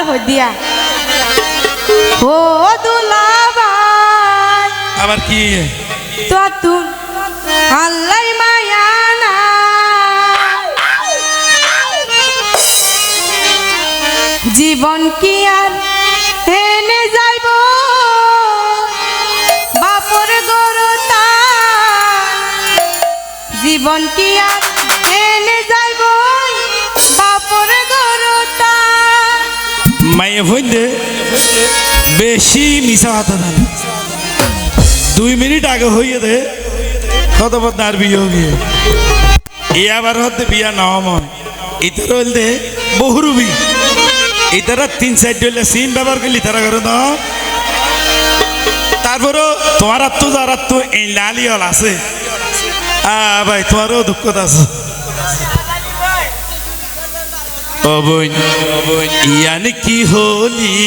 হই দিয়া ও দুলাভাই আবার কি? তো তুম আল্লাহ মায়া না জীবন কি আর হেনে যাইব? বাপর গরতা জীবন কি আর মাইয়ে ভইন্দে বেশি মিশা হাতা দেন। দুই মিনিট আগে হইয়ে দে কত বদনার বিয়ে গিয়ে। এ আবার হতে বিয়া নমন ইতার হইলে বহুরুবি ইতারা তিন সাইড হইলে সিম ব্যবহার করলি, তারা করে ন তারপরও তোমার আত্ম যার আত্ম এই লালি আছে। ভাই, তোমারও দুঃখ আছে। অবন ইয়ান কি হলি?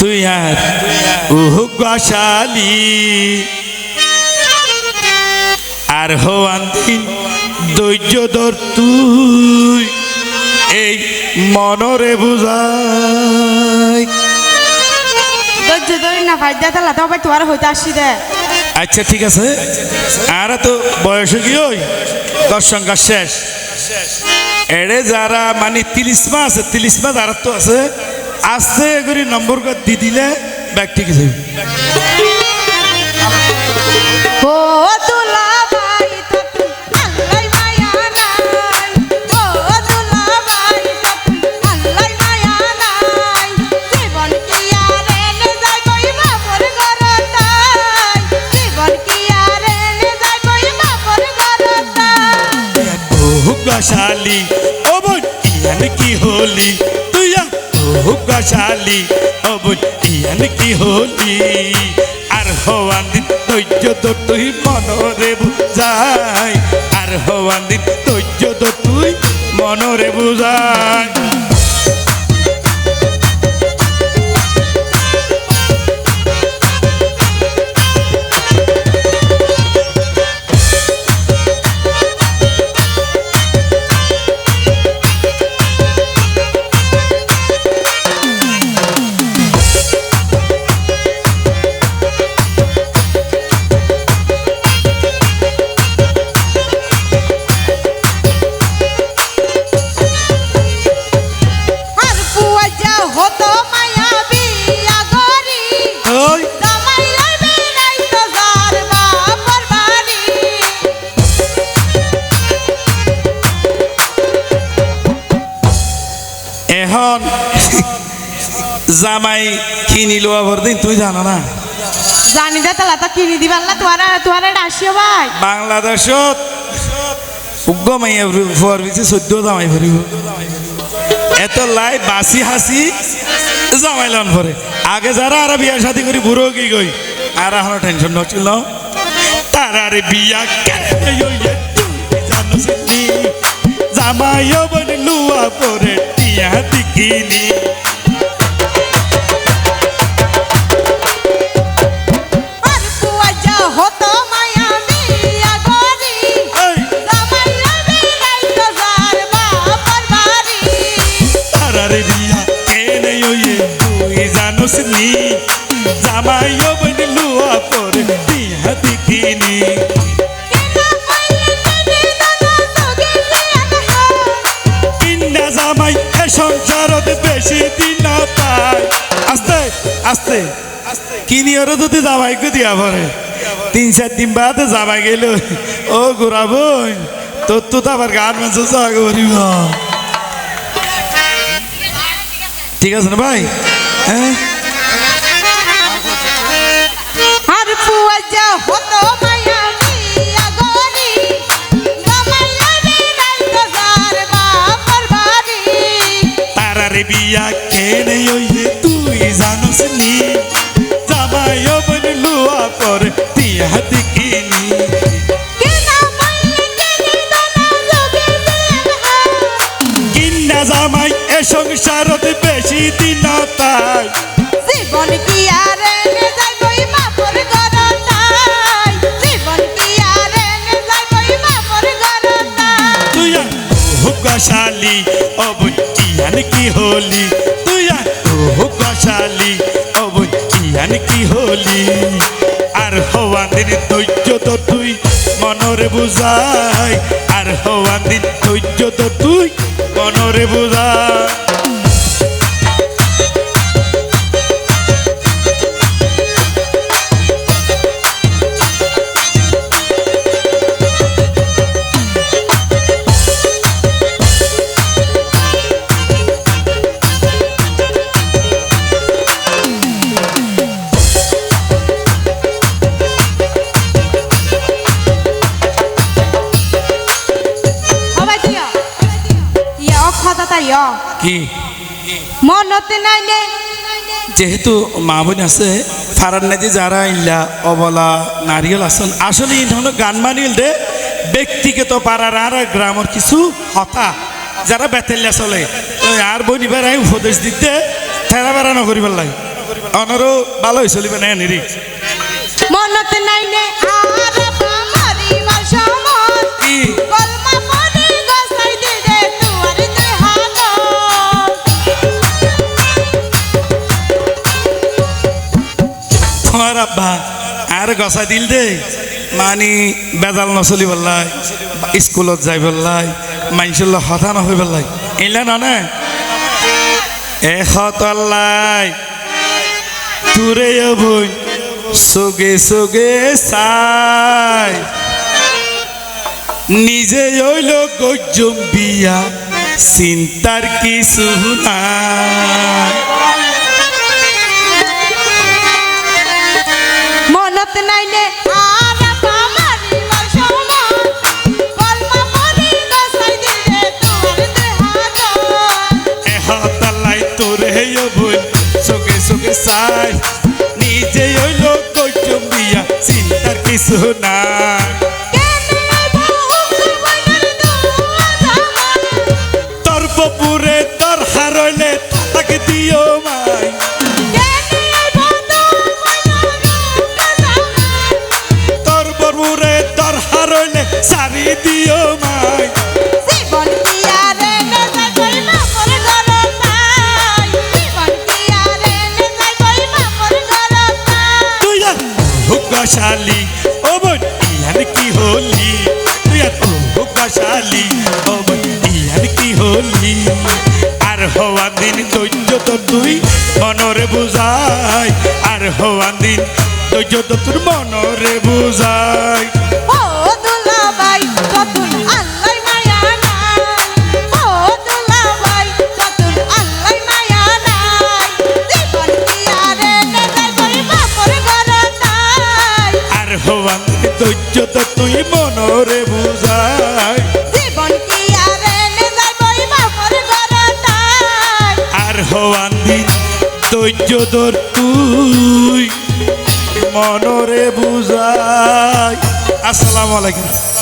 তুই আর উহ গশালি আর হওয়ান দিন ধৈর্য ধর তুই এই মনরে বুঝাই। ধৈর্য ধরি না ভাই দে তাহলে তবে তোমার হইতে আসি দে। আচ্ছা ঠিক আছে। আর তো বয়স কি ওই দশ সংখ্যা শেষ শেষ। এড়ে যারা মানে মাস আছে মাস আছে তো আছে আস্তে করে নম্বর দি দিলে ব্যাগ ঠিক আছে হলি তুই হুগাশালি ও বোন ইয়ান কি হলি আর হওয়ান দিন ধৈর্য তো তুই মনরে বুঝাই আর হওয়ান দিন ধৈর্য তো তুই মনরে বুঝাই এখন জামাই কিনিলো আবার দিন তুই জানো না। জানি দে তাহলে তো কিনি দিবার না তোরা তোরা আসিও ভাই। বাংলাদেশত উগ্র মাইয়া ফুয়ার পিছে চোদ্দ জামাই ফুরিব এত লাই বাসি হাসি জামাই লন ভরে। আগে যারা আর বিয়া শাদি করি বুড়ো কি গই আর এখন টেনশন নছিল। তার আরে বিয়া জামাইও বনে লুয়া তুই জানোস নি জামাইও বনে লুয়া পরে টিয়া দিকিনি কেনা জামাই এ সংসারত বেশি দিন না আস্তে আস্তে, কিনি ওরা যদি জামাই কো দিয়া পরে। তিন, চার দিন বাদ জামাই গেল, ও তোর তো আবার গান করিব। ঠিক আছে না ভাই? হ্যাঁ? तू ইয়ান কি হলি? তুই কষালি অবন ইয়ান কি হলি? আর হওয়ান দিন ধৈর্য তো তুই মনরে বুঝাই, আর হওয়ান দিন ধৈর্য তো তুই মনরে বুঝাই। কি? মনতে যেহেতু মা বোন আছে ফারার নাজি যারা ইল্লা অবলা নারিয়েল আছেন আসলে এই ধরনের গান মানিল দে ব্যক্তিগত পাড়ার আর গ্রামের কিছু হতা যারা বেতেলিয়া চলে। আর বই বেড়াই উপদেশ দিতে ঠেলা বেড়া নকরিবার লাগে। অনারও ভালো হয়ে চলিবে না নিরি মনতে নাই নে। আর কি? গসা দিল দে। মানি বেজাল নচলি পেলাই স্কুলত যাই পেলাই মানুষের লগ হঠা নহৈ পেলাই এলা ননে এশতলাই তোৰে বই চগে চগে চাই। নিজে হইল গজ্জম বিয়া, চিন্তার কিছু নাই। হইল কইটম দিয়া চিন্তার কিছু নাই। হুকাশালি ও বোন, ইয়ান কি হলি? তুই আর হুকাশালি ও বোন, ইয়ান কি হলি? আর হওয়ান দিন ধৈর্য তো তুই মনরে বুঝাই। আর হওয়ান দিন ধৈর্য তো তোর মনরে বুঝাই। তোর তুই মনরে বুঝাই। আসসালামু আলাইকুম।